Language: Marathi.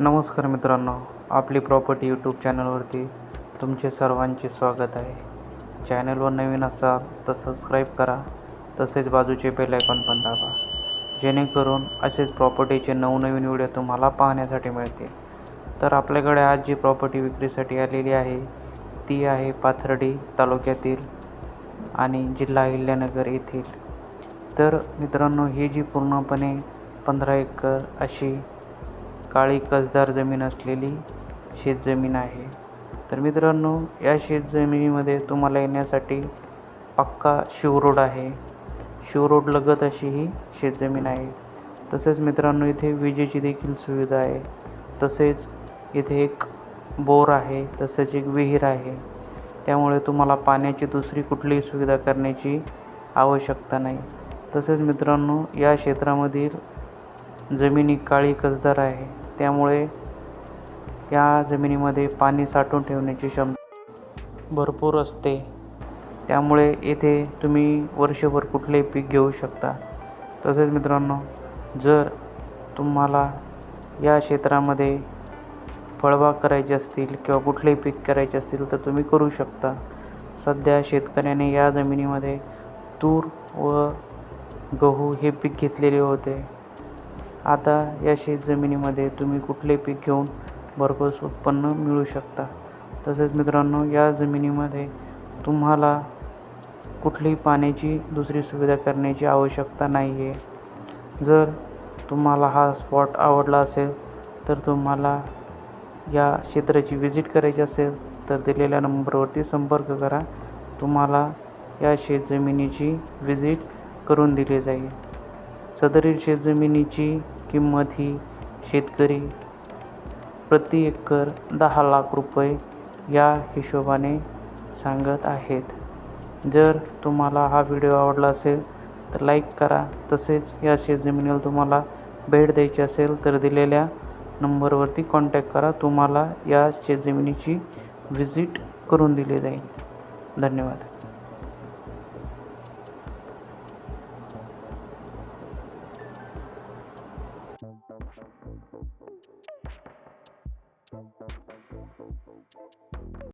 नमस्कार मित्रांनो आपली प्रॉपर्टी यूट्यूब चॅनलवरती तुमचे सर्वांचे स्वागत आहे. चॅनलवर नवीन असाल तर सबस्क्राईब करा तसेच बाजूचे बेल आयकॉन पण दाबा. जेणेकरून असेच प्रॉपर्टीचे नवनवीन व्हिडिओ तुम्हाला पाहण्यासाठी मिळतील. तर आपल्याकडे आज जी प्रॉपर्टी विक्रीसाठी आलेली आहे ती आहे पाथर्डी तालुक्यातील आणि जिल्हा अहिल्यानगर येथील. तर मित्रांनो ही जी पूर्णपणे पंधरा एकर अशी काळी कसदार जमीन असलेली शेतजमीन आहे. तर मित्रांनो या शेतजमिनीमध्ये तुम्हाला येण्यासाठी पक्का शिवरोड आहे. शिवरोड लगत अशी ही शेतजमीन आहे. तसेच मित्रांनो इथे विजेची देखील सुविधा आहे. तसेच इथे एक बोर आहे तसेच एक विहीर आहे. त्यामुळे तुम्हाला पाण्याची दुसरी कुठलीही सुविधा करण्याची आवश्यकता नाही. तसेच मित्रांनो या क्षेत्रामधील जमिनी काळी कसदार आहे. त्यामुळे या जमिनीमध्ये पाणी साठवून ठेवण्याची क्षमता भरपूर असते. त्यामुळे येथे तुम्ही वर्षभर कुठलेही पीक घेऊ शकता. तसेच मित्रांनो जर तुम्हाला या क्षेत्रामध्ये फळबाग करायचे असतील किंवा कुठलेही पीक करायचे असतील तर तुम्ही करू शकता. सध्या शेतकऱ्याने या जमिनीमध्ये तूर व गहू हे पीक घेतलेले होते. आता या शेतजमिनीमध्ये तुम्ही कुठले पीक घेऊन भरघोस उत्पन्न मिळू शकता. तसेच मित्रांनो या जमिनीमध्ये तुम्हाला कुठलीही पाण्याची दुसरी सुविधा करण्याची आवश्यकता नाही आहे जर तुम्हाला हा स्पॉट आवडला असेल तर तुम्हाला या क्षेत्राची व्हिजिट करायची असेल तर दिलेल्या नंबरवरती संपर्क करा. तुम्हाला या शेतजमिनीची व्हिजिट करून दिली जाईल. सदरील शेतजमिनीची किंमत ही शेतकरी प्रति एकर दहा लाख रुपये या हिशोबाने सांगत आहेत. जर तुम्हाला हा व्हिडिओ आवडला असेल तर लाईक करा. तसेच या शेतजमिनीला तुम्हाला भेट द्यायची असेल तर दिलेल्या नंबरवरती कॉन्टॅक्ट करा. तुम्हाला या शेतजमिनीची व्हिजिट करून दिली जाईल. धन्यवाद. Thank you.